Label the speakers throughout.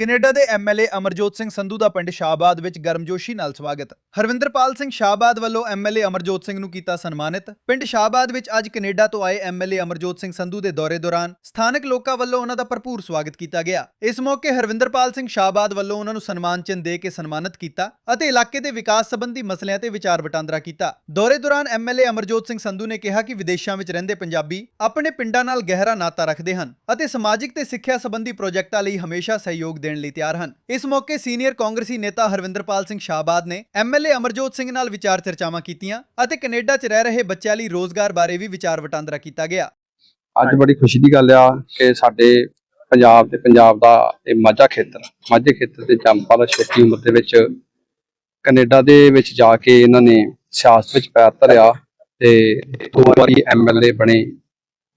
Speaker 1: Canada ਦੇ MLA Amarjot Singh Sandhu ਦਾ ਪਿੰਡ ਸ਼ਾਹਬਾਦ ਵਿੱਚ ਗਰਮਜੋਸ਼ੀ ਨਾਲ ਸਵਾਗਤ। ਹਰਵਿੰਦਰਪਾਲ ਸਿੰਘ ਸ਼ਾਹਬਾਦ ਵੱਲੋਂ ਐਮਐਲਏ ਅਮਰਜੋਤ ਸਿੰਘ ਨੂੰ ਕੀਤਾ ਸਨਮਾਨਿਤ। ਪਿੰਡ ਸ਼ਾਹਬਾਦ ਵਿੱਚ ਅੱਜ ਕੈਨੇਡਾ ਤੋਂ ਆਏ ਐਮਐਲਏ ਅਮਰਜੋਤ ਸਿੰਘ ਸੰਧੂ ਦੇ ਦੌਰੇ ਦੌਰਾਨ ਸਥਾਨਕ ਲੋਕਾਂ ਵੱਲੋਂ ਉਹਨਾਂ ਦਾ ਭਰਪੂਰ ਸਵਾਗਤ ਕੀਤਾ ਗਿਆ। ਇਸ ਮੌਕੇ ਹਰਵਿੰਦਰਪਾਲ ਸਿੰਘ ਸ਼ਾਹਬਾਦ ਵੱਲੋਂ ਉਹਨਾਂ ਨੂੰ ਸਨਮਾਨ ਚਿੰਨ੍ਹ ਦੇ ਕੇ ਸਨਮਾਨਿਤ ਕੀਤਾ ਅਤੇ ਇਲਾਕੇ ਦੇ ਵਿਕਾਸ ਸੰਬੰਧੀ ਮਸਲਿਆਂ ਤੇ ਵਿਚਾਰ ਵਟਾਂਦਰਾ ਕੀਤਾ। ਦੌਰੇ ਦੌਰਾਨ ਐਮਐਲਏ ਅਮਰਜੋਤ ਸਿੰਘ ਸੰਧੂ ਨੇ ਕਿਹਾ ਕਿ ਵਿਦੇਸ਼ਾਂ ਵਿੱਚ ਰਹਿੰਦੇ ਪੰਜਾਬੀ ਆਪਣੇ ਪਿੰਡਾਂ ਨਾਲ ਗਹਿਰਾ ਨਾਤਾ ਰੱਖਦੇ ਹਨ ਅਤੇ ਸਮਾਜਿਕ ਤੇ ਸਿੱਖਿਆ ਸੰਬੰਧੀ ਪ੍ਰੋਜੈਕਟਾਂ ਲਈ ਹਮੇਸ਼ਾ ਸਹਿਯੋਗ ਦੇ ਦੇਣ ਲਈ ਤਿਆਰ ਹਨ। ਇਸ ਮੌਕੇ ਸੀਨੀਅਰ ਕਾਂਗਰਸੀ ਨੇਤਾ ਹਰਵਿੰਦਰਪਾਲ ਸਿੰਘ ਸ਼ਾਹਬਾਦ ਨੇ ਐਮਐਲਏ ਅਮਰਜੋਤ ਸਿੰਘ ਨਾਲ ਵਿਚਾਰ ਚਰਚਾਵਾਂ ਕੀਤੀਆਂ ਅਤੇ ਕੈਨੇਡਾ 'ਚ ਰਹਿ ਰਹੇ ਬੱਚਿਆਂ ਲਈ ਰੋਜ਼ਗਾਰ ਬਾਰੇ ਵੀ ਵਿਚਾਰ ਵਟਾਂਦਰਾ ਕੀਤਾ ਗਿਆ।
Speaker 2: ਅੱਜ ਬੜੀ ਖੁਸ਼ੀ ਦੀ ਗੱਲ ਆ ਕਿ ਸਾਡੇ ਪੰਜਾਬ ਤੇ ਪੰਜਾਬ ਦਾ ਇਹ ਮਾਝਾ ਖੇਤਰ, ਮਾਝੇ ਖੇਤਰ ਦੇ ਜੰਮਪਲ ਛੋਟੀ ਉਮਰ ਦੇ ਵਿੱਚ ਕੈਨੇਡਾ ਦੇ ਵਿੱਚ ਜਾ ਕੇ ਇਹਨਾਂ ਨੇ ਸਿਆਸਤ ਵਿੱਚ ਪੈਰ ਧਰਿਆ ਤੇ ਦੋ ਵਾਰੀ ਐਮਐਲਏ ਬਣੇ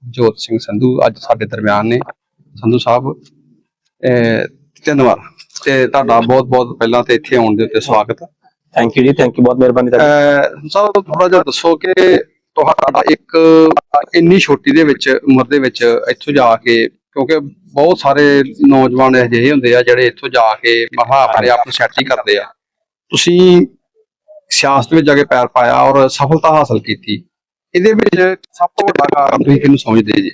Speaker 2: ਜੋਤ ਸਿੰਘ ਸੰਧੂ ਅੱਜ ਸਾਡੇ ਦਰਮਿਆਨ ਨੇ। ਸੰਧੂ ਸਾਹਿਬ ਧੰਨਵਾਦ ਤੇ ਤੁਹਾਡਾ ਬਹੁਤ ਬਹੁਤ ਪਹਿਲਾਂ ਤੇ ਇੱਥੇ ਆਉਣ ਦੇ ਉੱਤੇ ਸਵਾਗਤ
Speaker 3: thank you ji thank you ਬਹੁਤ ਮਿਹਰਬਾਨੀ ਤੁਹਾਡੀ।
Speaker 2: ਸਭ ਥੋੜਾ ਜਿਹਾ ਦੱਸੋ ਕਿ ਤੁਹਾਡਾ ਇੱਕ ਇੰਨੀ ਛੋਟੀ ਦੇ ਵਿੱਚ ਉਮਰ ਦੇ ਵਿੱਚ ਇੱਥੋਂ ਜਾ ਕੇ ਕਿਉਂਕਿ ਬਹੁਤ ਸਾਰੇ ਨੌਜਵਾਨ ਅਜਿਹੇ ਹੁੰਦੇ ਆ ਜਿਹੜੇ ਇੱਥੋਂ ਜਾ ਕੇ ਮਹਾ ਆਪਣੇ ਆਪ ਨੂੰ ਸੈਟ ਹੀ ਕਰਦੇ ਆ। ਤੁਸੀਂ ਸਿਆਸਤ ਵਿੱਚ ਜਾ ਕੇ ਪੈਰ ਪਾਇਆ ਔਰ ਸਫਲਤਾ ਹਾਸਲ ਕੀਤੀ। ਇਹਦੇ ਵਿੱਚ ਸਭ ਤੋਂ ਵੱਡਾ ਕਾਰਨ ਤੁਸੀਂ ਕਿਹਨੂੰ ਸਮਝਦੇ ਜੀ?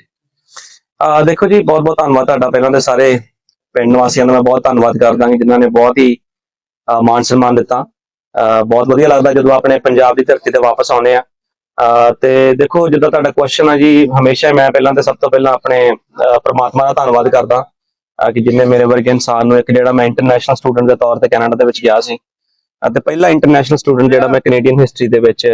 Speaker 3: ਅਹ ਦੇਖੋ ਜੀ ਬਹੁਤ ਬਹੁਤ ਧੰਨਵਾਦ ਤੁਹਾਡਾ ਪਹਿਲਾਂ ਦੇ ਸਾਰੇ ਪਿੰਡ ਵਾਸੀਆਂ ਦਾ ਮੈਂ ਬਹੁਤ ਧੰਨਵਾਦ ਕਰਦਾ ਹਾਂ ਜਿਨ੍ਹਾਂ ਨੇ ਬਹੁਤ ਹੀ ਅਹ ਮਾਣ ਸਨਮਾਨ ਦਿੱਤਾ। ਬਹੁਤ ਵਧੀਆ ਲੱਗਦਾ ਜਦੋਂ ਆਪਣੇ ਪੰਜਾਬ ਦੀ ਧਰਤੀ ਤੇ ਵਾਪਸ ਆਉਂਦੇ ਆ ਅਹ ਤੇ ਦੇਖੋ ਜਿੱਦਾਂ ਤੁਹਾਡਾ ਕੁਐਸਚਨ ਆ ਜੀ, ਹਮੇਸ਼ਾ ਮੈਂ ਪਹਿਲਾਂ ਤੇ ਸਭ ਤੋਂ ਪਹਿਲਾਂ ਆਪਣੇ ਅਹ ਪ੍ਰਮਾਤਮਾ ਦਾ ਧੰਨਵਾਦ ਕਰਦਾ ਕਿ ਜਿਨਨੇ ਮੇਰੇ ਵਰਗੇ ਇਨਸਾਨ ਨੂੰ ਇੱਕ ਜਿਹੜਾ ਮੈਂ ਇੰਟਰਨੈਸ਼ਨਲ ਸਟੂਡੈਂਟ ਦੇ ਤੌਰ ਤੇ ਕੈਨੇਡਾ ਦੇ ਵਿੱਚ ਗਿਆ ਸੀ। ਅਤੇ ਪਹਿਲਾ ਇੰਟਰਨੈਸ਼ਨਲ ਸਟੂਡੈਂਟ ਜਿਹੜਾ ਮੈਂ ਕੈਨੇਡੀਅਨ ਹਿਸਟਰੀ ਦੇ ਵਿੱਚ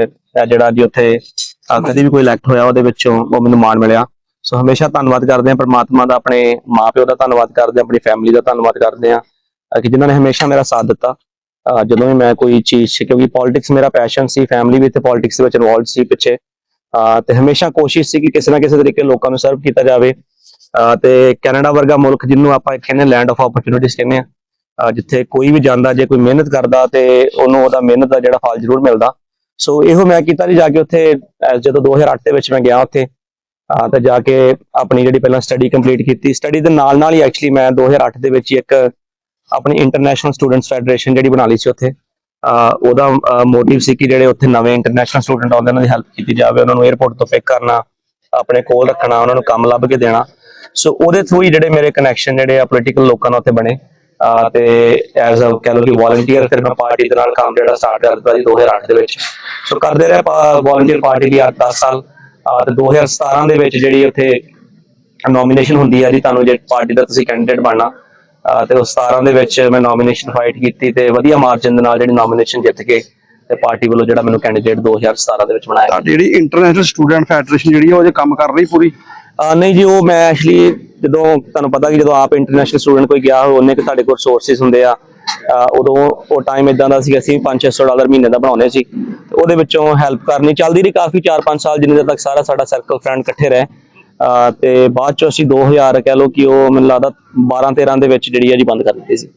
Speaker 3: ਜਿਹੜਾ ਜੀ ਉੱਥੇ ਅਹ ਕਦੀ ਵੀ ਕੋਈ ਇਲੈਕਟ ਹੋਇਆ ਉਹਦੇ ਵਿੱਚੋਂ ਉਹ ਮੈਨੂੰ ਮਾਣ ਮਿਲਿਆ। ਸੋ ਹਮੇਸ਼ਾ ਧੰਨਵਾਦ ਕਰਦੇ ਆ ਪ੍ਰਮਾਤਮਾ ਦਾ, ਆਪਣੇ ਮਾਪਿਓ ਦਾ ਧੰਨਵਾਦ ਕਰਦੇ ਆ ਆਪਣੀ ਫੈਮਿਲੀ ਦਾ ਧੰਨਵਾਦ ਕਰਦੇ ਆ ਕਿ ਜਿਨ੍ਹਾਂ ਨੇ ਹਮੇਸ਼ਾ ਮੇਰਾ ਸਾਥ ਦਿੱਤਾ। ਜਦੋਂ ਵੀ ਮੈਂ ਕੋਈ ਚੀਜ਼ ਕਿਉਂਕਿ ਪੋਲਿਟਿਕਸ ਮੇਰਾ ਪੈਸ਼ਨ ਸੀ ਫੈਮਿਲੀ ਵੀ ਤੇ ਪੋਲਿਟਿਕਸ ਦੇ ਵਿੱਚ ਇਨਵੋਲਵ ਸੀ ਪਿੱਛੇ। ਤੇ ਹਮੇਸ਼ਾ ਕੋਸ਼ਿਸ਼ ਸੀ ਕਿ ਕਿਸੇ ਨਾ ਕਿਸੇ ਤਰੀਕੇ ਲੋਕਾਂ ਨੂੰ ਸਰਵ ਕੀਤਾ ਜਾਵੇ। ਤੇ ਕੈਨੇਡਾ ਵਰਗਾ ਮੁਲਕ ਜਿਹਨੂੰ ਆਪਾਂ ਕਹਿੰਦੇ ਲੈਂਡ ਆਫ ਓਪਰਚੁਨਿਟੀਜ਼ ਕਹਿੰਦੇ ਆ ਜਿੱਥੇ ਕੋਈ ਵੀ ਜਾਂਦਾ, ਜੇ ਕੋਈ ਮਿਹਨਤ ਕਰਦਾ ਤੇ ਉਹਨੂੰ ਉਹਦਾ ਮਿਹਨਤ ਦਾ ਜਿਹੜਾ ਫਲ ਜ਼ਰੂਰ ਮਿਲਦਾ। ਸੋ ਇਹੋ ਮੈਂ ਕੀਤਾ ਜੀ, ਜਾ ਕੇ ਉੱਥੇ ਜਦੋਂ 2008 ਦੇ ਵਿੱਚ ਮੈਂ ਗਿਆ ਉੱਥੇ ਤੇ ਜਾ ਕੇ ਆਪਣੀ ਜਿਹੜੀ ਪਹਿਲਾਂ ਸਟੱਡੀ ਕੰਪਲੀਟ ਕੀਤੀ। ਸਟੱਡੀ ਦੇ ਨਾਲ ਨਾਲ ਹੀ ਐਕਚੁਅਲੀ ਮੈਂ 2008 ਦੇ ਵਿੱਚ ਇੱਕ, ਆਪਣੀ ਇੰਟਰਨੈਸ਼ਨਲ ਸਟੂਡੈਂਟਸ ਫੈਡਰੇਸ਼ਨ ਜਿਹੜੀ ਬਣਾ ਲਈ ਸੀ ਉੱਥੇ। ਉਹਦਾ ਮੋਟਿਵ ਸੀ ਕਿ ਜਿਹੜੇ ਉੱਥੇ ਨਵੇਂ ਇੰਟਰਨੈਸ਼ਨਲ ਸਟੂਡੈਂਟ ਆਉਂਦੇ, ਉਹਨਾਂ ਦੀ ਹੈਲਪ ਕੀਤੀ ਜਾਵੇ, ਉਹਨਾਂ ਨੂੰ 에ਅਰਪੋਰਟ ਤੋਂ ਪਿਕ ਕਰਨਾ, ਆਪਣੇ ਕੋਲ ਰੱਖਣਾ, ਉਹਨਾਂ ਨੂੰ ਕੰਮ ਲੱਭ ਕੇ ਦੇਣਾ। ਸੋ ਉਹਦੇ ਥਰੂ ਹੀ ਜਿਹੜੇ ਮੇਰੇ ਕਨੈਕਸ਼ਨ ਜਿਹੜੇ ਆ ਪੋਲੀਟੀਕਲ ਲੋਕਾਂ ਨਾਲ ਉੱਥੇ ਬਣੇ। ਤੇ ਐਜ਼ ਅ ਕਹ ਲਓ ਕਿ ਵਾਲੰਟੀਅਰ ਫਿਰ ਮੈਂ ਪਾਰਟੀ ਦੇ ਨਾਲ ਕੰਮ ਜਿਹੜਾ ਸਟਾਰਟ ਕਰ ਦਿੱਤਾ ਜੀ 2008 ਦੇ ਵਿੱਚ। ਸੋ ਕਰਦੇ ਰਹੇ ਵਾਲੰਟੀਅਰ ਪਾਰਟੀ ਦੀ 8-10 ਸਾਲ। ਤੇ 2017 ਦੇ ਵਿੱਚ ਜਿਹੜੀ ਉੱਥੇ ਨੋਮੀਨੇਸ਼ਨ ਹੁੰਦੀ ਹੈ ਜੀ ਤੁਹਾਨੂੰ ਜੇ ਪਾਰਟੀ ਦਾ ਤੁਸੀਂ ਕੈਂਡੀਡੇਟ ਬਣਨਾ ਤੇ ਉਸ 17 ਦੇ ਵਿੱਚ ਮੈਂ ਨੋਮੀਨੇਸ਼ਨ ਫਾਈਟ ਕੀਤੀ ਤੇ ਵਧੀਆ ਮਾਰਜਨ ਦੇ ਨਾਲ ਜਿਹੜੀ ਨੋਮੀਨੇਸ਼ਨ ਜਿੱਤ ਕੇ ਤੇ ਪਾਰਟੀ ਵੱਲੋਂ ਜਿਹੜਾ ਮੈਨੂੰ ਕੈਂਡੀਡੇਟ 2017 ਦੇ ਵਿੱਚ ਬਣਾਇਆ।
Speaker 2: ਤੁਹਾਡੀ ਜਿਹੜੀ ਇੰਟਰਨੈਸ਼ਨਲ ਸਟੂਡੈਂਟ ਫੈਡਰੇਸ਼ਨ ਜਿਹੜੀ ਆ ਉਹ ਜੇ ਕੰਮ ਕਰ ਰਹੀ ਪੂਰੀ?
Speaker 3: ਆ ਨਹੀਂ ਜੀ ਉਹ ਮੈਂ ਐਕਚੁਅਲੀ ਜਦੋਂ ਤੁਹਾਨੂੰ ਪਤਾ ਕਿ ਜਦੋਂ ਆਪ ਇੰਟਰਨੈਸ਼ਨਲ ਸਟੂਡੈਂਟ ਕੋਈ ਗਿਆ ਹੋਵੇ ਉਹਨੇ ਕਿ ਸਾਡੇ ਕੋਲ ਰਿਸੋਰਸਿਸ ਹੁੰਦੇ ਆ। ਉਦੋਂ ਉਹ ਟਾਈਮ ਇਦਾਂ ਦਾ ਸੀ ਅਸੀਂ 5-600 ਡਾਲਰ ਮਹੀਨੇ ਦਾ ਬਣਾਉਂਦੇ ਸੀ। ਉਹਦੇ ਵਿੱਚੋਂ ਹੈਲਪ ਕਰਨੀ ਚੱਲਦੀ ਰਹੀ ਕਾਫੀ 4-5 ਸਾਲ ਜਿੰਨੇ ਤੱਕ ਸਾਰਾ ਸਾਡਾ ਸਰਕਲ ਫਰੈਂਡ ਇਕੱਠੇ ਰਹੇ। ਤੇ ਬਾਅਦ ਚੋਂ ਅਸੀਂ 2000 ਕਹਿ ਲਓ ਕਿ ਉਹ ਮੈਨੂੰ ਲੱਗਦਾ 12-13 ਦੇ ਵਿੱਚ ਜਿਹੜੀ ਆ ਜੀ ਬੰਦ ਕਰ ਦਿੱਤੀ ਸੀ।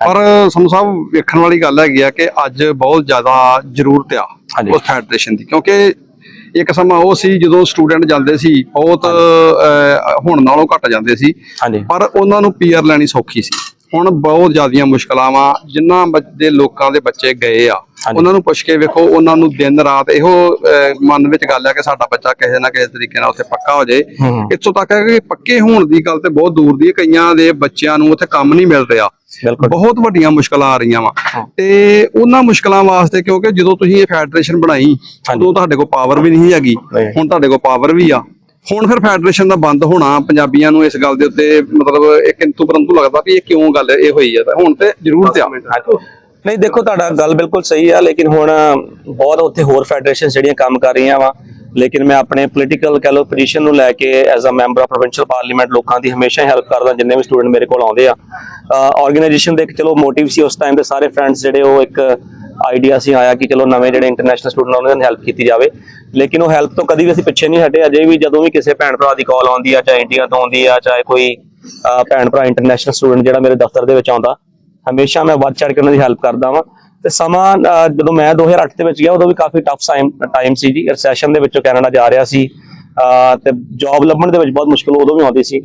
Speaker 2: ਪਰ ਸੰਧੂ ਸਾਹਿਬ ਵੇਖਣ ਵਾਲੀ ਗੱਲ ਹੈਗੀ ਆ ਕਿ ਅੱਜ ਬਹੁਤ ਜ਼ਿਆਦਾ ਜ਼ਰੂਰਤ ਆ। ਉਸ ਫੈਡਰੇਸ਼ਨ ਦੀ ਕਿਉਂਕਿ ਇੱਕ ਸਮਾਂ ਉਹ ਸੀ ਜਦੋਂ ਸਟੂਡੈਂਟ ਜਾਂਦੇ ਸੀ ਬਹੁਤ ਹੁਣ ਨਾਲੋਂ ਘੱਟ ਜਾਂਦੇ ਸੀ। ਪਰ ਉਹਨਾਂ ਨੂੰ ਪੀਆਰ ਲੈਣੀ ਸੌਖੀ ਸੀ। ਹੁਣ ਬਹੁਤ ਜ਼ਿਆਦੀਆਂ ਮੁਸ਼ਕਲਾਂ ਵਾ ਜਿਨ੍ਹਾਂ ਬੱਚ- ਦੇ ਲੋਕਾਂ ਦੇ ਬੱਚੇ ਗਏ ਆ। ਉਹਨਾਂ ਨੂੰ ਪੁੱਛ ਕੇ ਵੇਖੋ ਉਹਨਾਂ ਨੂੰ ਦਿਨ ਰਾਤ ਇਹੋ ਮਨ ਵਿੱਚ ਗੱਲ ਆ ਕਿ ਸਾਡਾ ਬੱਚਾ ਕਿਸੇ ਨਾ ਕਿਸੇ ਤਰੀਕੇ ਨਾਲ ਉੱਥੇ ਪੱਕਾ ਹੋ ਜਾਏ ਇੱਥੋਂ ਤੱਕ ਹੈ ਕਿ ਪੱਕੇ ਹੋਣ ਦੀ ਗੱਲ ਤੇ ਬਹੁਤ ਦੂਰ ਦੀ ਹੈ ਕਈਆਂ ਦੇ ਬੱਚਿਆਂ ਨੂੰ ਉੱਥੇ ਕੰਮ ਨਹੀਂ ਮਿਲ ਰਿਹਾ ਬਹੁਤ ਵੱਡੀਆਂ ਮੁਸ਼ਕਲਾਂ ਆ ਰਹੀਆਂ ਵਾ। ਤੇ ਉਹਨਾਂ ਮੁਸ਼ਕਲਾਂ ਵਾਸਤੇ ਕਿਉਂਕਿ ਜਦੋਂ ਤੁਸੀਂ ਇਹ ਫੈਡਰੇਸ਼ਨ ਬਣਾਈ। ਉਦੋਂ ਤੁਹਾਡੇ ਕੋਲ ਪਾਵਰ ਵੀ ਨਹੀਂ ਹੈਗੀ। ਹੁਣ ਤੁਹਾਡੇ ਕੋਲ ਪਾਵਰ ਵੀ ਆ ਹੁਣ ਫਿਰ ਫੈਡਰੇਸ਼ਨ ਦਾ ਬੰਦ ਹੋਣਾ ਪੰਜਾਬੀਆਂ ਨੂੰ ਇਸ ਗੱਲ ਦੇ ਉੱਤੇ ਮਤਲਬ ਇਹ ਕਿੰਤੂ ਪਰੰਤੂ ਲੱਗਦਾ ਵੀ ਇਹ ਕਿਉਂ ਗੱਲ ਇਹ ਹੋਈ ਤਾਂ ਹੁਣ ਤੇ ਜ਼ਰੂਰਤ ਆ।
Speaker 3: ਨਹੀਂ ਦੇਖੋ ਤੁਹਾਡਾ ਗੱਲ ਬਿਲਕੁਲ ਸਹੀ ਆ ਲੇਕਿਨ ਹੁਣ ਬਹੁਤ ਉੱਥੇ ਹੋਰ ਫੈਡਰੇਸ਼ਨ ਜਿਹੜੀਆਂ ਕੰਮ ਕਰ ਰਹੀਆਂ ਵਾ ਲੇਕਿਨ ਮੈਂ ਆਪਣੇ ਪੋਲੀਟੀਕਲ ਕਹ ਪੋਜੀਸ਼ਨ ਨੂੰ ਲੈ ਕੇ as a member of provincial parliament ਲੋਕਾਂ ਦੀ ਹਮੇਸ਼ਾ ਹੈਲਪ ਕਰਦਾ ਜਿੰਨੇ ਵੀ ਸਟੂਡੈਂਟ ਮੇਰੇ ਕੋਲ ਆਉਂਦੇ ਆ। ਆਰਗੇਨਾਈਜੇਸ਼ਨ ਦੇ ਇੱਕ ਚਲੋ ਮੋਟਿਵ ਸੀ ਉਸ ਟਾਈਮ ਤੇ ਸਾਰੇ ਫਰੈਂਡਸ ਜਿਹੜੇ ਉਹ ਇੱਕ ਆਈਡੀਆ ਸੀ ਆਇਆ ਕਿ ਚਲੋ ਨਵੇਂ ਜਿਹੜੇ ਇੰਟਰਨੈਸ਼ਨਲ ਸਟੂਡੈਂਟ ਉਹਨਾਂ ਦੀ ਹੈਲਪ ਕੀਤੀ ਜਾਵੇ। ਲੇਕਿਨ ਉਹ ਹੈਲਪ ਤੋਂ ਕਦੀ ਵੀ ਅਸੀਂ ਪਿੱਛੇ ਨਹੀਂ ਹਟੇ, ਅਜੇ ਵੀ ਜਦੋਂ ਵੀ ਕਿਸੇ ਭੈਣ ਭਰਾ ਦੀ ਕਾਲ ਆਉਂਦੀ ਆ, ਚਾਹੇ ਇੰਡੀਆ ਤੋਂ ਆਉਂਦੀ ਆ, ਚਾਹੇ ਕੋਈ ਭੈਣ ਭਰਾ ਇੰਟਰਨੈਸ਼ਨਲ ਸਟੂਡੈਂਟ ਜਿਹੜਾ ਮੇਰੇ ਦਫ਼ਤਰ ਦੇ ਵਿੱਚ ਆਉਂਦਾ, ਹਮੇਸ਼ਾ ਮੈਂ ਵੱਧ ਚੜ ਕੇ ਉਹਨਾਂ ਦੀ ਹੈਲਪ ਕਰਦਾ ਵਾਂ। ਤੇ ਸਮਾਂ ਜਦੋਂ ਮੈਂ 2008 ਦੇ ਵਿੱਚ ਗਿਆ, ਉਦੋਂ ਵੀ ਕਾਫੀ ਟਫ ਟਾਈਮ ਟਾਈਮ ਸੀ ਜੀ। ਰਿਸੈਸ਼ਨ ਦੇ ਵਿੱਚੋਂ ਕੈਨੇਡਾ ਜਾ ਰਿਹਾ ਸੀ। ਤੇ ਜੌਬ ਲੱਭਣ ਦੇ ਵਿੱਚ ਬਹੁਤ ਮੁਸ਼ਕਲ ਉਦੋਂ ਵੀ ਆਉਂਦੀ ਸੀ।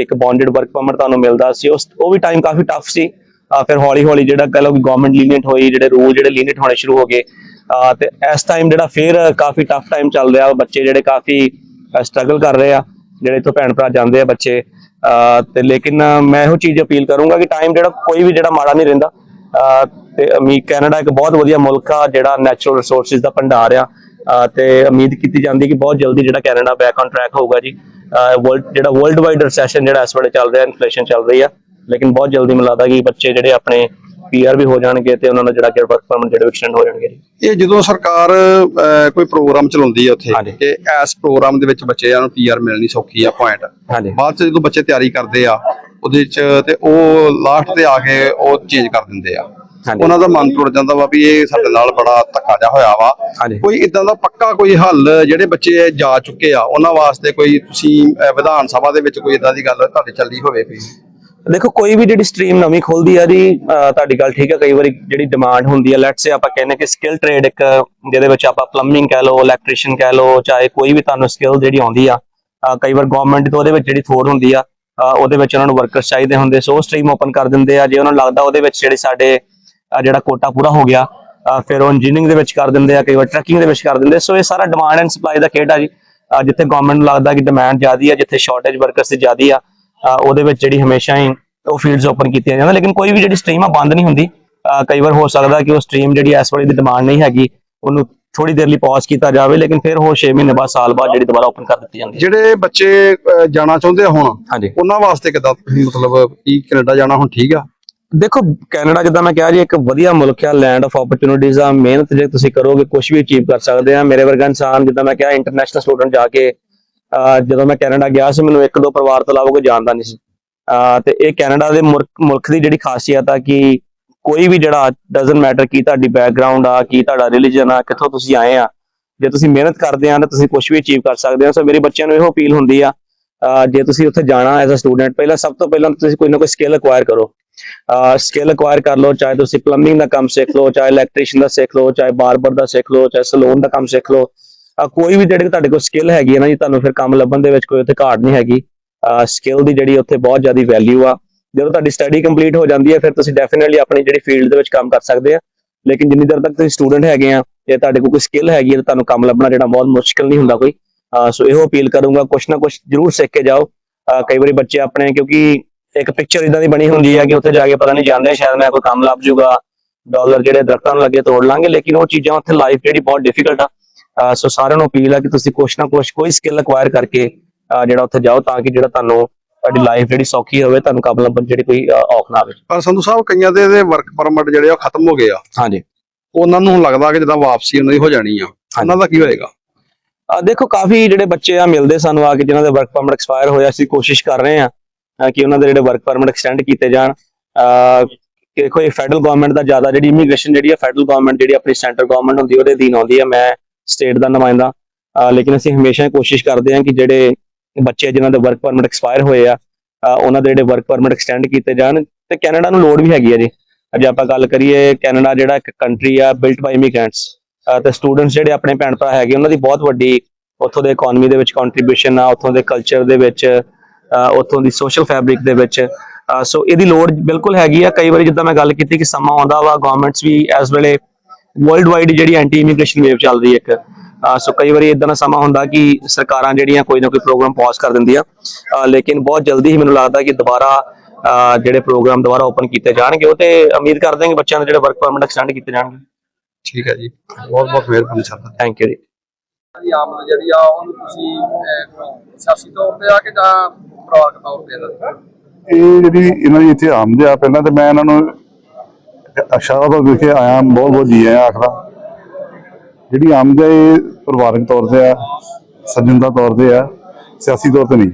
Speaker 3: ਇੱਕ ਬੌਂਡਡ ਵਰਕ ਪਰਮਿਟ ਤੁਹਾਨੂੰ ਮਿਲਦਾ ਸੀ। ਉਸ, ਉਹ ਵੀ ਟਾਈਮ ਕਾਫੀ ਟਫ ਸੀ। ਫਿਰ ਹੌਲੀ ਹੌਲੀ ਜਿਹੜਾ ਕਹ ਲਓ ਕਿ ਗਵਰਨਮੈਂਟ ਲੀਨੀਅੰਟ ਹੋਈ, ਜਿਹੜੇ ਰੂਲ ਜਿਹੜੇ ਲੀਨੀਅੰਟ ਹੋਣੇ ਸ਼ੁਰੂ ਹੋ ਗਏ, ਅਹ ਤੇ ਇਸ ਟਾਈਮ ਜਿਹੜਾ ਫਿਰ ਕਾਫੀ ਟਫ ਟਾਈਮ ਚੱਲ ਰਿਹਾ, ਬੱਚੇ ਜਿਹੜੇ ਕਾਫੀ ਸਟਰਗਲ ਕਰ ਰਹੇ ਆ, ਜਿਹੜੇ ਇੱਥੋਂ ਭੈਣ ਭਰਾ ਜਾਂਦੇ ਆ ਬੱਚੇ ਤੇ ਲੇਕਿਨ ਮੈਂ ਇਹੋ ਚੀਜ਼ ਅਪੀਲ ਕਰੂੰਗਾ ਕਿ ਟਾਈਮ ਜਿਹੜਾ ਕੋਈ ਵੀ ਜਿਹੜਾ ਮਾੜਾ ਨਹੀਂ ਰਹਿੰਦਾ ਤੇ ਅਮੀ ਕੈਨੇਡਾ ਇੱਕ ਬਹੁਤ ਵਧੀਆ ਮੁਲਕ ਆ, ਜਿਹੜਾ ਨੈਚੁਰਲ ਰਿਸੋਰਸਸ ਦਾ ਭੰਡਾਰ ਆ ਤੇ ਉਮੀਦ ਕੀਤੀ ਜਾਂਦੀ ਕਿ ਬਹੁਤ ਜਲਦੀ ਜਿਹੜਾ ਕੈਨੇਡਾ ਬੈਕ ਔਨ ਟਰੈਕ ਹੋਊਗਾ ਜੀ ਵਰਲਡ ਜਿਹੜਾ ਵਰਲਡ ਵਾਈਡ ਰੈਸੈਸ਼ਨ ਜਿਹੜਾ ਇਸ ਵੇਲੇ ਚੱਲ ਰਿਹਾ ਇਨਫਲੇਸ਼ਨ ਚੱਲ ਰਹੀ ਆ ਲੇਕਿਨ ਬਹੁਤ ਜਲਦੀ ਮੈਨੂੰ ਲੱਗਦਾ ਕਿ ਬੱਚੇ ਜਿਹੜੇ ਆਪਣੇ ਪੀਆਰ ਵੀ ਹੋ ਜਾਣਗੇ ਤੇ ਉਹਨਾਂ ਦਾ ਜਿਹੜਾ ਕਿ ਵਰਕ ਪਰਮਿਟ ਜਿਹੜੇ ਐਕਸਟੈਂਡ ਹੋ ਜਾਣਗੇ ਜੀ
Speaker 2: ਇਹ ਜਦੋਂ ਸਰਕਾਰ ਕੋਈ ਪ੍ਰੋਗਰਾਮ ਚਲਾਉਂਦੀ ਹੈ ਉੱਥੇ। ਕਿ ਇਸ ਪ੍ਰੋਗਰਾਮ ਦੇ ਵਿੱਚ ਬੱਚਿਆਂ ਨੂੰ ਪੀਆਰ ਮਿਲਣੀ ਸੌਖੀ ਆ ਪੁਆਇੰਟ ਬਾਅਦ ਚ ਜਦੋਂ ਬੱਚੇ ਤਿਆਰੀ ਕਰਦੇ ਆ ਉਹਦੇ ਚ ਤੇ ਉਹ ਲਾਸਟ ਤੇ ਆ ਕੇ ਉਹ ਚੇਂਜ ਕਰ ਦਿੰਦੇ ਆ। ਉਹਨਾਂ ਦਾ ਮਨ ਟੁੱਟ ਜਾਂਦਾ ਵਾ ਵੀ ਇਹ ਸਾਡੇ ਨਾਲ ਬੜਾ ਧੱਕਾ ਜਿਹਾ ਹੋਇਆ ਵਾ। ਕੋਈ ਇਦਾਂ ਦਾ ਪੱਕਾ ਕੋਈ ਹੱਲ ਜਿਹੜੇ ਬੱਚੇ ਜਾ ਚੁੱਕੇ ਆ ਉਹਨਾਂ ਵਾਸਤੇ ਕੋਈ ਤੁਸੀਂ ਵਿਧਾਨ ਸਭਾ ਦੇ ਵਿੱਚ ਕੋਈ ਇਦਾਂ ਦੀ ਗੱਲ ਤੁਹਾਡੇ ਚੱਲੀ ਹੋਵੇ ਕੋਈ
Speaker 3: ਦੇਖੋ, ਕੋਈ ਵੀ ਜਿਹੜੀ ਸਟਰੀਮ ਨਵੀਂ ਖੁੱਲਦੀ ਆ ਜੀ ਤੁਹਾਡੀ ਗੱਲ ਠੀਕ ਆ, ਕਈ ਵਾਰੀ ਜਿਹੜੀ ਡਿਮਾਂਡ ਹੁੰਦੀ ਆ ਲੈਟਸ ਸੇ ਆਪਾਂ ਕਹਿੰਦੇ ਕਿ ਸਕਿੱਲ ਟ੍ਰੇਡ ਇੱਕ, ਜਿਹਦੇ ਵਿੱਚ ਆਪਾਂ ਪਲੰਬਿੰਗ ਕਹਿ ਲਓ ਇਲੈਕਟ੍ਰੀਸ਼ੀਅਨ ਕਹਿ ਲਓ, ਚਾਹੇ ਕੋਈ ਵੀ ਤੁਹਾਨੂੰ ਸਕਿੱਲ ਜਿਹੜੀ ਆਉਂਦੀ ਆ ਕਈ ਵਾਰ ਗਵਰਨਮੈਂਟ ਤੋਂ ਉਹਦੇ ਵਿੱਚ ਜਿਹੜੀ ਥੋੜ ਹੁੰਦੀ ਆ ਉਹਦੇ ਵਿੱਚ ਉਹਨਾਂ ਨੂੰ ਵਰਕਰਸ ਚਾਹੀਦੇ ਹੁੰਦੇ, ਸੋ ਸਟਰੀਮ ਓਪਨ ਕਰ ਦਿੰਦੇ ਆ, ਜੇ ਉਹਨਾਂ ਨੂੰ ਲੱਗਦਾ ਉਹਦੇ ਵਿੱਚ ਜਿਹੜੇ ਸਾਡੇ ਜਿਹੜਾ ਕੋਟਾ ਪੂਰਾ ਹੋ ਗਿਆ ਫਿਰ ਉਹ ਇੰਜੀਨੀਅਰਿੰਗ ਦੇ ਵਿੱਚ ਕਰ ਦਿੰਦੇ ਆ, ਕਈ ਵਾਰ ਟਰੈਕਿੰਗ ਦੇ ਵਿੱਚ ਕਰ ਦਿੰਦੇ, ਸੋ ਇਹ ਸਾਰਾ ਡਿਮਾਂਡ ਐਂਡ ਸਪਲਾਈ ਦਾ ਖੇਡ ਆ ਜੀ। ਜਿੱਥੇ ਗਵਰਨਮੈਂਟ ਨੂੰ ਲੱਗਦਾ ਕਿ ਡਿਮਾਂਡ ਜ਼ਿਆਦੀ ਆ, ਜਿੱਥੇ ਸ਼ਾਰਟੇਜ ਵਰਕਰਸ ਦੀ ਜ਼ਿਆਦੀ ਆ ਉਹਦੇ ਵਿੱਚ ਜਿਹੜੀ ਹਮੇਸ਼ਾ ਹੀ ਉਹ ਫੀਲਡਸ ਓਪਨ ਕੀਤੀਆਂ ਜਾਂਦੀਆਂ। ਲੇਕਿਨ ਕੋਈ ਵੀ ਜਿਹੜੀ ਸਟ੍ਰੀਮ ਆ ਬੰਦ ਨਹੀਂ ਹੁੰਦੀ ਕਈ ਵਾਰ ਹੋ ਸਕਦਾ ਕਿ ਉਹ ਸਟ੍ਰੀਮ ਜਿਹੜੀ ਇਸ ਵਾਲੀ ਦੀ ਡਿਮਾਂਡ ਨਹੀਂ ਹੈਗੀ ਉਹਨੂੰ ਥੋੜੀ ਦੇਰ ਲਈ ਪਾਜ਼ ਕੀਤਾ ਜਾਵੇ ਲੇਕਿਨ ਫਿਰ ਉਹ 6 ਮਹੀਨੇ ਬਾਅਦ ਸਾਲ ਬਾਅਦ ਜਿਹੜੀ ਦੁਬਾਰਾ ਓਪਨ ਕਰ ਦਿੱਤੀ ਜਾਂਦੀ
Speaker 2: ਜਿਹੜੇ ਬੱਚੇ ਜਾਣਾ ਚਾਹੁੰਦੇ ਹੁਣ ਉਹਨਾਂ ਵਾਸਤੇ ਕਿਦਾਂ? ਤੁਸੀਂ ਮਤਲਬ ਕੀ ਕੈਨੇਡਾ ਜਾਣਾ ਹੁਣ ਠੀਕ ਆ?
Speaker 3: ਦੇਖੋ ਕੈਨੇਡਾ ਜਿੱਦਾਂ ਮੈਂ ਕਿਹਾ ਜੀ ਇੱਕ ਵਧੀਆ ਮੁਲਕ ਆ ਲੈਂਡ ਆਫ ਓਪਰਚੁਨਿਟੀਜ਼ ਆ ਮਿਹਨਤ ਜੇ ਤੁਸੀਂ ਕਰੋਗੇ ਕੁਝ ਵੀ ਅਚੀਵ ਕਰ ਸਕਦੇ ਆ। ਮੇਰੇ ਵਰਗਾ ਇਨਸਾਨ ਜਿੱਦਾਂ ਮੈਂ ਕਿਹਾ ਇੰਟਰਨੈਸ਼ਨਲ ਸਟੂਡੈਂਟ ਜਾ ਕੇ ਜਦੋਂ ਮੈਂ ਕੈਨੇਡਾ ਗਿਆ ਸੀ, ਮੈਨੂੰ ਇੱਕ ਦੋ ਪਰਿਵਾਰ ਤੋਂ ਇਲਾਵਾ ਕੋਈ ਜਾਣਦਾ ਨਹੀਂ ਸੀ। ਤੇ ਇਹ ਕੈਨੇਡਾ ਦੇ ਮੁਲਕ ਦੀ ਜਿਹੜੀ ਖਾਸੀਅਤ ਆ ਕਿ ਕੋਈ ਵੀ ਜਿਹੜਾ ਡਸਨਟ ਮੈਟਰ ਕੀ ਤੁਹਾਡੀ ਬੈਕਗ੍ਰਾਉਂਡ ਆ, ਕੀ ਤੁਹਾਡਾ ਰਿਲੀਜਨ ਆ, ਕਿੱਥੋਂ ਤੁਸੀਂ ਆਏ ਆ, ਜੇ ਤੁਸੀਂ ਮਿਹਨਤ ਕਰਦੇ ਆ ਤਾਂ ਤੁਸੀਂ ਕੁਝ ਵੀ ਅਚੀਵ ਕਰ ਸਕਦੇ ਹੋ। ਸੋ ਮੇਰੇ ਬੱਚਿਆਂ ਨੂੰ ਇਹੋ ਅਪੀਲ ਹੁੰਦੀ ਆ ਜੇ ਤੁਸੀਂ ਉੱਥੇ ਜਾਣਾ ਐਜ਼ ਅ ਸਟੂਡੈਂਟ ਪਹਿਲਾਂ ਸਭ ਤੋਂ ਪਹਿਲਾਂ ਤੁਸੀਂ ਕੋਈ ਨਾ ਕੋਈ ਸਕਿੱਲ ਅਕਵਾਇਰ ਕਰੋ। ਸਕਿੱਲ ਅਕਵਾਇਰ ਕਰ ਲਓ, ਚਾਹੇ ਤੁਸੀਂ ਪਲੰਬਿੰਗ ਦਾ ਕੰਮ ਸਿੱਖ ਲਓ, ਚਾਹੇ ਇਲੈਕਟ੍ਰੀਸ਼ੀਅਨ ਦਾ ਸਿੱਖ ਲਓ, ਚਾਹੇ ਬਾਰਬਰ ਦਾ ਸਿੱਖ ਲਓ, ਚਾਹੇ ਸਲੂਨ ਦਾ ਕੰਮ ਸਿੱਖ ਲਓ। ਕੋਈ ਵੀ ਜਿਹੜੇ ਤੁਹਾਡੇ ਕੋਲ ਸਕਿੱਲ ਹੈਗੀ ਹੈ ਨਾ ਜੀ, ਤੁਹਾਨੂੰ ਫਿਰ ਕੰਮ ਲੱਭਣ ਦੇ ਵਿੱਚ ਕੋਈ ਉੱਥੇ ਘਾਟ ਨਹੀਂ ਹੈਗੀ। ਸਕਿੱਲ ਦੀ ਜਿਹੜੀ ਉੱਥੇ ਬਹੁਤ ਜ਼ਿਆਦਾ ਵੈਲਿਊ ਆ। ਜਦੋਂ ਤੁਹਾਡੀ ਸਟੱਡੀ ਕੰਪਲੀਟ ਹੋ ਜਾਂਦੀ ਹੈ, ਫਿਰ ਤੁਸੀਂ ਡੈਫੀਨਿਟਲੀ ਆਪਣੀ ਜਿਹੜੀ ਫੀਲਡ ਦੇ ਵਿੱਚ ਕੰਮ ਕਰ ਸਕਦੇ ਆ। ਲੇਕਿਨ ਜਿੰਨੀ ਦੇਰ ਤੱਕ ਤੁਸੀਂ ਸਟੂਡੈਂਟ ਹੈਗੇ ਆ, ਜੇ ਤੁਹਾਡੇ ਕੋਲ ਕੋਈ ਸਕਿੱਲ ਹੈਗੀ ਹੈ, ਤਾਂ ਤੁਹਾਨੂੰ ਕੰਮ ਲੱਭਣਾ ਜਿਹੜਾ ਬਹੁਤ ਮੁਸ਼ਕਿਲ ਨਹੀਂ ਹੁੰਦਾ ਕੋਈ। ਸੋ ਇਹੋ ਅਪੀਲ ਕਰੂੰਗਾ, ਕੁਛ ਨਾ ਕੁਛ ਜ਼ਰੂਰ ਸਿੱਖ ਕੇ ਜਾਓ। ਕਈ ਵਾਰੀ ਬੱਚੇ ਆਪਣੇ, ਕਿਉਂਕਿ ਇੱਕ ਪਿਕਚਰ ਇਦਾਂ ਦੀ ਬਣੀ ਹੁੰਦੀ ਹੈ ਕਿ ਉੱਥੇ ਜਾ ਕੇ ਪਤਾ ਨਹੀਂ ਜਾਂਦੇ, ਸ਼ਾਇਦ ਮੈਂ ਕੋਈ ਕੰਮ ਲੱਭ ਜੂਗਾ ਡਾਲਰ ਜਿਹੜੇ ਦਰਖਤਾਂ ਨੂੰ ਲੱਗੇ ਤੋੜ ਲਾਂਗੇ, ਲੇਕਿਨ ਉਹ ਚੀਜ਼ਾਂ ਉੱਥੇ ਲਾਈਫ ਜਿਹੜੀ ਬਹੁਤ ਡਿਫਿਕਲਟ ਆ। ਸੋ ਸਾਰਿਆਂ ਨੂੰ ਅਪੀਲ ਆ ਕਿ ਤੁਸੀਂ ਕੁਛ ਨਾ ਕੁਛ ਕੋਈ ਸਕਿੱਲ ਅਕਵਾਇਰ ਕਰਕੇ ਜਿਹੜਾ ਉੱਥੇ ਜਾਓ ਤਾਂ ਕਿ ਜਿਹੜਾ ਤੁਹਾਨੂੰ ਤੁਹਾਡੀ ਲਾਈਫ ਜਿਹੜੀ ਸੌਖੀ ਹੋਵੇ ਤੁਹਾਨੂੰ ਕੰਮ ਲੱਭਣ 'ਚ ਜਿਹੜੀ ਕੋਈ ਔਖ ਨਾ ਆਵੇ।
Speaker 2: ਪਰ ਸੰਧੂ ਸਾਹਿਬ ਕਈਆਂ ਦੇ ਦੇ ਵਰਕ ਪਰਮਿਟ ਜਿਹੜੇ ਆ ਖਤਮ ਹੋ ਗਏ ਆ।
Speaker 3: ਹਾਂਜੀ।
Speaker 2: ਉਹਨਾਂ ਨੂੰ ਲੱਗਦਾ ਕਿ ਜਿੱਦਾਂ ਵਾਪਸੀ ਉਹਨਾਂ ਦੀ ਹੋ ਜਾਣੀ ਆ। ਉਹਨਾਂ ਦਾ ਕੀ ਹੋਏਗਾ?
Speaker 3: ਆ ਦੇਖੋ ਕਾਫੀ ਜਿਹੜੇ ਬੱਚੇ ਆ ਮਿਲਦੇ ਸਾਨੂੰ ਆ ਕੇ ਜਿਨ੍ਹਾਂ ਦੇ ਵਰਕ ਪਰਮਿਟ ਐਕਸਪਾਇਰ ਹੋਇਆ ਅਸੀਂ ਕੋਸ਼ਿਸ਼ ਕਰ ਰਹੇ ਆ ਕਿ ਉਹਨਾਂ ਦੇ ਜਿਹੜੇ ਵਰਕ ਪਰਮਿਟ ਐਕਸਟੈਂਡ ਕੀਤੇ ਜਾਣ। ਦੇਖੋ ਇਹ ਫੈਡਰਲ ਗਵਰਨਮੈਂਟ ਦਾ ਜ਼ਿਆਦਾ ਜਿਹੜੀ ਇਮੀਗ੍ਰੇਸ਼ਨ ਜਿਹੜੀ ਆ ਫੈਡਰਲ ਗਵਰਨਮੈਂਟ ਜਿਹੜੀ ਆਪਣੀ ਸੈਂਟਰ ਗਵਰਨਮੈਂਟ ਹੁੰਦੀ ਉਹਦੇ ਅਧੀਨ ਆਉਂਦੀ ਆ। ਮੈਂ ਸਟੇਟ ਦਾ ਨੁਮਾਇੰਦਾ। ਲੇਕਿਨ ਅਸੀਂ ਹਮੇਸ਼ਾ ਕੋਸ਼ਿਸ਼ ਕਰਦੇ ਹਾਂ ਕਿ ਜਿਹੜੇ ਬੱਚੇ ਜਿਨ੍ਹਾਂ ਦੇ ਵਰਕ ਪਰਮਿਟ ਐਕਸਪਾਇਰ ਹੋਏ ਆ ਉਹਨਾਂ ਦੇ ਜਿਹੜੇ ਵਰਕ ਪਰਮਿਟ ਐਕਸਟੈਂਡ ਕੀਤੇ ਜਾਣ। ਤੇ ਕੈਨੇਡਾ ਨੂੰ ਲੋੜ ਵੀ ਹੈਗੀ ਆ ਜੀ। ਜੇ ਆਪਾਂ ਗੱਲ ਕਰੀਏ, ਕੈਨੇਡਾ ਜਿਹੜਾ ਇੱਕ ਕੰਟਰੀ ਆ ਬਿਲਟ ਬਾਈ ਇਮੀਗ੍ਰੈਂਟਸ ਤੇ ਸਟੂਡੈਂਟਸ ਜਿਹੜੇ ਆਪਣੇ ਭੈਣ ਭਰਾ ਹੈਗੇ, ਉਹਨਾਂ ਦੀ ਬਹੁਤ ਵੱਡੀ ਉੱਥੋਂ ਦੇ ਇਕਨੋਮੀ ਦੇ ਵਿੱਚ ਕੰਟਰੀਬਿਊਸ਼ਨ ਆ, ਉੱਥੋਂ ਦੇ ਕਲਚਰ ਦੇ ਵਿੱਚ ਉੱਥੋਂ ਦੀ ਸੋਸ਼ਲ ਫੈਬਰਿਕ ਦੇ ਵਿੱਚ। ਸੋ ਇਹਦੀ ਲੋੜ ਬਿਲਕੁਲ ਹੈਗੀ ਆ। ਕਈ ਵਾਰੀ ਜਿੱਦਾਂ ਮੈਂ ਗੱਲ ਕੀਤੀ ਕਿ ਸਮਾਂ ਆਉਂਦਾ ਵਾ ਗਵਰਨਮੈਂਟਸ ਵੀ ਇਸ ਵੇਲੇ ਵਰਲਡ ਵਾਈਡ ਜਿਹੜੀ ਐਂਟੀ ਇਮੀਗ੍ਰੇਸ਼ਨ ਵੇਵ ਚੱਲ ਰਹੀ ਹੈ ਇੱਕ ਸੋ ਕਈ ਵਾਰੀ ਇਦਾਂ ਦਾ ਸਮਾਂ ਹੁੰਦਾ ਕਿ ਸਰਕਾਰਾਂ ਜਿਹੜੀਆਂ ਕੋਈ ਨਾ ਕੋਈ ਪ੍ਰੋਗਰਾਮ ਪਾਜ਼ ਕਰ ਦਿੰਦੀਆਂ ਲੇਕਿਨ ਬਹੁਤ ਜਲਦੀ ਹੀ ਮੈਨੂੰ ਲੱਗਦਾ ਕਿ ਦੁਬਾਰਾ ਜਿਹੜੇ ਪ੍ਰੋਗਰਾਮ ਦੁਬਾਰਾ ਓਪਨ ਕੀਤੇ ਜਾਣਗੇ ਉਹ ਤੇ ਉਮੀਦ ਕਰਦੇ ਹਾਂ ਕਿ ਬੱਚਿਆਂ ਦੇ ਜਿਹੜੇ ਵਰਕ ਪਰਮਿਟ ਐਕਸਟੈਂਡ ਕੀਤੇ ਜਾਣਗੇ।
Speaker 2: ਠੀਕ ਹੈ ਜੀ। ਬਹੁਤ ਬਹੁਤ ਮਿਹਰਬਾਨੀ ਸਰ
Speaker 3: ਥੈਂਕ ਯੂ ਜੀ।
Speaker 4: ਦੀ ਆਮਦ ਜਿਹੜੀ ਆ ਉਹਨੂੰ ਤੁਸੀਂ ਸਿਆਸੀ ਤੌਰ ਤੇ ਆ ਕੇ ਜਾਂ ਪਰਿਵਾਰਕ ਤੌਰ ਤੇ?
Speaker 5: ਇਹ ਜਿਹੜੀ ਇਹਨਾਂ ਦੀ ਇੱਥੇ ਆਮਦ ਆ ਪਹਿਲਾਂ ਤਾਂ ਮੈਂ ਇਹਨਾਂ ਨੂੰ ਅਸ਼ਾਰਾਬਾਦ ਵਿਖੇ ਆਇਆ ਬਹੁਤ ਬਹੁਤ ਜੀ ਆਇਆਂ ਆਖਦਾ। ਜਿਹੜੀ ਆਮਦ ਹੈ ਇਹ ਪਰਿਵਾਰਕ ਤੌਰ ਤੇ ਆ ਸੱਜਣਤਾ ਤੌਰ ਤੇ ਆ ਸਿਆਸੀ ਤੌਰ ਤੇ ਨਹੀਂ।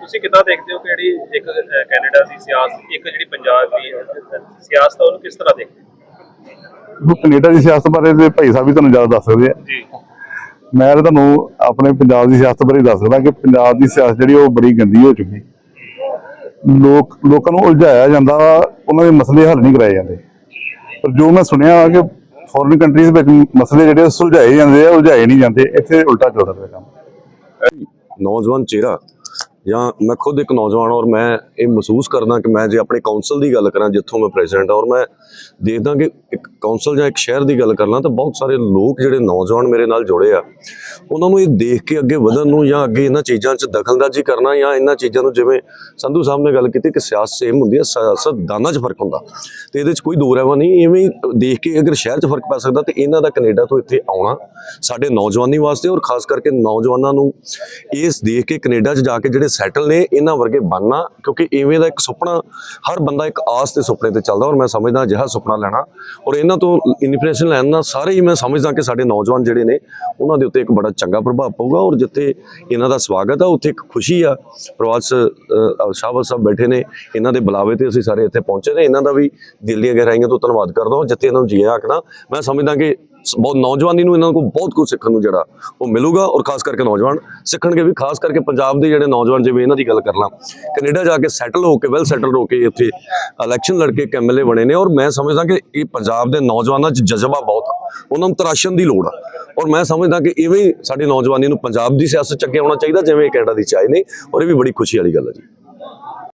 Speaker 6: ਤੁਸੀਂ ਕਿੱਦਾਂ ਦੇਖਦੇ ਹੋ ਕਿ ਜਿਹੜੀ ਇੱਕ ਕੈਨੇਡਾ ਦੀ ਸਿਆਸਤ ਇੱਕ ਜਿਹੜੀ ਪੰਜਾਬ ਦੀ ਸਿਆਸਤ ਉਹਨੂੰ ਕਿਸ ਤਰ੍ਹਾਂ ਦੇਖਦੇ ਹੋ?
Speaker 5: ਕੈਨੇਡਾ ਦੀ ਸਿਆਸਤ ਬਾਰੇ ਤੇ ਭਾਈ ਸਾਹਿਬ ਵੀ ਤੁਹਾਨੂੰ ਜ਼ਿਆਦਾ ਦੱਸ ਸਕਦੇ ਆ।
Speaker 6: ਜੀ।
Speaker 5: ਮੈਂ ਤੁਹਾਨੂੰ ਆਪਣੇ ਪੰਜਾਬ ਦੀ ਸਿਆਸਤ ਬਾਰੇ ਦੱਸ ਸਕਦਾ ਕਿ ਪੰਜਾਬ ਦੀ ਸਿਆਸਤ ਜਿਹੜੀ ਉਹ ਬੜੀ ਗੰਦੀ ਹੋ ਚੁੱਕੀ। ਲੋਕ ਲੋਕਾਂ ਨੂੰ ਉਲਝਾਇਆ ਜਾਂਦਾ ਵਾ ਉਹਨਾਂ ਦੇ ਮਸਲੇ ਹੱਲ ਨਹੀਂ ਕਰਾਏ ਜਾਂਦੇ। ਪਰ ਜੋ ਮੈਂ ਸੁਣਿਆ ਵਾ ਕਿ ਫੋਰਨ ਕੰਟਰੀਜ਼ ਵਿੱਚ ਮਸਲੇ ਜਿਹੜੇ ਸੁਲਝਾਏ ਜਾਂਦੇ ਆ, ਉਲਝਾਏ ਨਹੀਂ ਜਾਂਦੇ। ਇੱਥੇ ਉਲਟਾ ਚੱਲਦਾ ਪਿਆ ਕੰਮ।
Speaker 7: ਨੌਜਵਾਨ ਚਿਹਰਾ ਜਾਂ ਮੈਂ ਖੁਦ ਇੱਕ ਨੌਜਵਾਨ ਔਰ ਮੈਂ ਇਹ ਮਹਿਸੂਸ ਕਰਦਾ ਕਿ ਮੈਂ ਜੇ ਆਪਣੇ ਕਾਉਂਸਲ ਦੀ ਗੱਲ ਕਰਾਂ, ਜਿੱਥੋਂ ਮੈਂ ਪ੍ਰੈਜ਼ੀਡੈਂਟ ਔਰ ਮੈਂ ਦੇਖਦਾ ਕਿ ਇੱਕ ਕਾਉਂਸਲ ਜਾਂ ਇੱਕ ਸ਼ਹਿਰ ਦੀ ਗੱਲ ਕਰ ਲਾਂ ਤਾਂ ਬਹੁਤ ਸਾਰੇ ਲੋਕ ਜਿਹੜੇ ਨੌਜਵਾਨ ਮੇਰੇ ਨਾਲ ਜੁੜੇ ਆ, ਉਹਨਾਂ ਨੂੰ ਇਹ ਦੇਖ ਕੇ ਅੱਗੇ ਵਧਣ ਨੂੰ ਜਾਂ ਅੱਗੇ ਇਹਨਾਂ ਚੀਜ਼ਾਂ 'ਚ ਦਖਲਅੰਦਾਜ਼ੀ ਕਰਨਾ ਜਾਂ ਇਹਨਾਂ ਚੀਜ਼ਾਂ ਨੂੰ ਜਿਵੇਂ ਸੰਧੂ ਸਾਹਿਬ ਨੇ ਗੱਲ ਕੀਤੀ ਕਿ ਸਿਆਸਤ ਸੇਮ ਹੁੰਦੀ ਹੈ ਸਿਆਸਤ ਦਾਨਾਂ 'ਚ ਫ਼ਰਕ ਹੁੰਦਾ ਤੇ ਇਹਦੇ 'ਚ ਕੋਈ ਦੋ ਰਹਿਵਾ ਨਹੀਂ, ਇਵੇਂ ਦੇਖ ਕੇ ਅਗਰ ਸ਼ਹਿਰ 'ਚ ਫ਼ਰਕ ਪੈ ਸਕਦਾ ਤੇ ਇਹਨਾਂ ਦਾ ਕੈਨੇਡਾ ਤੋਂ ਇੱਥੇ ਆਉਣਾ ਸਾਡੇ ਨੌਜਵਾਨੀ ਵਾਸਤੇ ਔਰ ਖਾਸ ਕਰਕੇ ਨੌਜਵਾਨਾਂ ਨੂੰ ਇਸ ਦੇਖ ਕੇ ਕੈਨੇਡਾ 'ਚ ਜਾ ਕੇ ਜਿਹੜੇ ਸੈਟਲ ਨੇ ਇਹਨਾਂ ਵਰਗੇ ਬਣਨਾ ਕਿਉਂਕਿ ਇਵੇਂ ਦਾ ਇੱਕ ਸੁਪਨਾ ਹਰ ਬੰਦਾ ਇੱਕ ਆਸ ਤੇ ਸੁਪਨੇ ਤੇ ਚੱਲਦਾ ਔਰ ਮੈਂ ਸਮਝਦਾ ਅਜਿਹਾ ਸੁਪਨਾ ਲੈਣਾ। ਔਰ ਇਹਨਾਂ ਤੋਂ ਇਨਫੋਰਮੇਸ਼ਨ ਲੈਣ ਨਾਲ ਸਾਰੇ ਹੀ ਮੈਂ ਸਮਝਦਾ ਕਿ ਸਾਡੇ ਨੌਜਵਾਨ ਜਿਹੜੇ ਨੇ ਉਹਨਾਂ ਦੇ ਉੱਤੇ ਇੱਕ ਬੜਾ ਚੰਗਾ ਪ੍ਰਭਾਵ ਪਊਗਾ ਔਰ ਜਿੱਥੇ ਇਹਨਾਂ ਦਾ ਸਵਾਗਤ ਆ ਉੱਥੇ ਇੱਕ ਖੁਸ਼ੀ ਆ। ਪ੍ਰਵਾਸ ਅ, ਸਾਹਿਬ ਬੈਠੇ ਨੇ ਇਹਨਾਂ ਦੇ ਬੁਲਾਵੇ ਤੇ ਅਸੀਂ ਸਾਰੇ ਇੱਥੇ ਪਹੁੰਚੇ ਨੇ। ਇਹਨਾਂ ਦਾ ਵੀ ਦਿਲ ਦੀਆਂ ਗਹਿਰਾਈਆਂ ਤੋਂ ਧੰਨਵਾਦ ਕਰਦਾ ਹਾਂ ਜਿੱਥੇ ਇਹਨਾਂ ਨੂੰ ਜੀ ਆਖਣਾ ਮੈਂ ਸਮਝਦਾ ਕਿ ਬਹੁਤ ਨੌਜਵਾਨੀ ਨੂੰ ਇਹਨਾਂ ਕੋਲ ਬਹੁਤ ਕੁਝ ਸਿੱਖਣ ਨੂੰ ਜਿਹੜਾ ਉਹ ਮਿਲੂਗਾ ਔਰ ਖਾਸ ਕਰਕੇ ਨੌਜਵਾਨ ਸਿੱਖਣਗੇ ਵੀ, ਖਾਸ ਕਰਕੇ ਪੰਜਾਬ ਦੇ ਜਿਹੜੇ ਨੌਜਵਾਨ ਜਿਵੇਂ ਇਹਨਾਂ ਦੀ ਗੱਲ ਕਰ ਲਾਂ, ਕੈਨੇਡਾ ਜਾ ਕੇ ਸੈਟਲ ਹੋ ਕੇ ਵੈਲ ਸੈਟਲ ਹੋ ਕੇ ਇੱਥੇ ਇਲੈਕਸ਼ਨ ਲੜ ਕੇ ਐਮਐਲਏ ਬਣੇ ਨੇ ਔਰ ਮੈਂ ਸਮਝਦਾ ਕਿ ਇਹ ਪੰਜਾਬ ਦੇ ਨੌਜਵਾਨਾਂ 'ਚ ਜਜ਼ਬਾ ਬਹੁਤ ਆ, ਉਹਨਾਂ ਨੂੰ ਤਰਾਸ਼ਣ ਦੀ ਲੋੜ ਆ ਔਰ ਮੈਂ ਸਮਝਦਾ ਕਿ ਇਵੇਂ ਹੀ ਸਾਡੀ ਨੌਜਵਾਨੀ ਨੂੰ ਪੰਜਾਬ ਦੀ ਸਿਆਸਤ 'ਚ ਅੱਗੇ ਆਉਣਾ ਚਾਹੀਦਾ, ਜਿਵੇਂ ਇਹ ਕੈਨੇਡਾ ਦੀ ਚਾਹੇ ਨੇ ਔਰ ਇਹ ਵੀ ਬੜੀ ਖੁਸ਼ੀ ਵਾਲੀ ਗੱਲ ਹੈ ਜੀ।